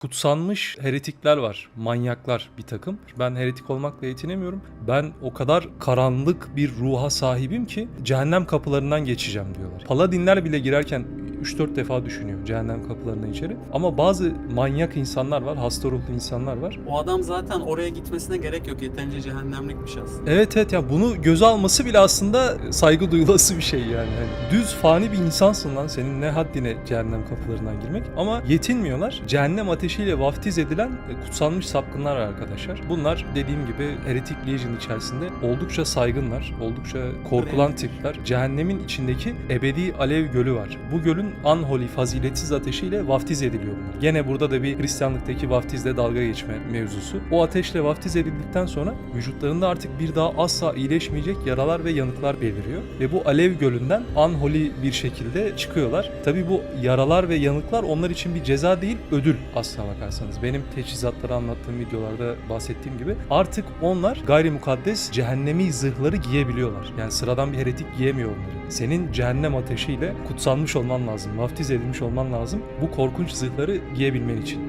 Kutsanmış heretikler var, manyaklar bir takım. Ben heretik olmakla yetinemiyorum. Ben o kadar karanlık bir ruha sahibim ki cehennem kapılarından geçeceğim diyorlar. Paladinler bile girerken 3-4 defa düşünüyor cehennem kapılarından içeri. Ama bazı manyak insanlar var, hasta ruhlu insanlar var. O adam zaten oraya gitmesine gerek yok. Yeterince cehennemlikmiş aslında. Evet evet ya bunu göze alması bile aslında saygı duyulası bir şey yani. Hani düz fani bir insansın lan senin ne haddine cehennem kapılarından girmek. Ama yetinmiyorlar. Cehennem ateşiyle vaftiz edilen e, kutsanmış sapkınlar arkadaşlar. Bunlar dediğim gibi Heretic Legion içerisinde oldukça saygınlar. Oldukça korkulan tipler. Cehennemin içindeki ebedi alev gölü var. Bu gölün unholy, faziletsiz ateşiyle vaftiz ediliyor bunlar. Gene burada da bir Hristiyanlıktaki vaftizle dalga geçme mevzusu. O ateşle vaftiz edildikten sonra vücutlarında artık bir daha asla iyileşmeyecek yaralar ve yanıklar beliriyor. Ve bu alev gölünden unholy bir şekilde çıkıyorlar. Tabi bu yaralar ve yanıklar onlar için bir ceza değil ödül aslına bakarsanız. Benim teçhizatları anlattığım videolarda bahsettiğim gibi artık onlar gayrimukaddes cehennemi zırhları giyebiliyorlar. Yani sıradan bir heretik giyemiyor onları. Senin cehennem ateşiyle kutsanmış olman lazım, vaftiz edilmiş olman lazım bu korkunç zırhları giyebilmen için.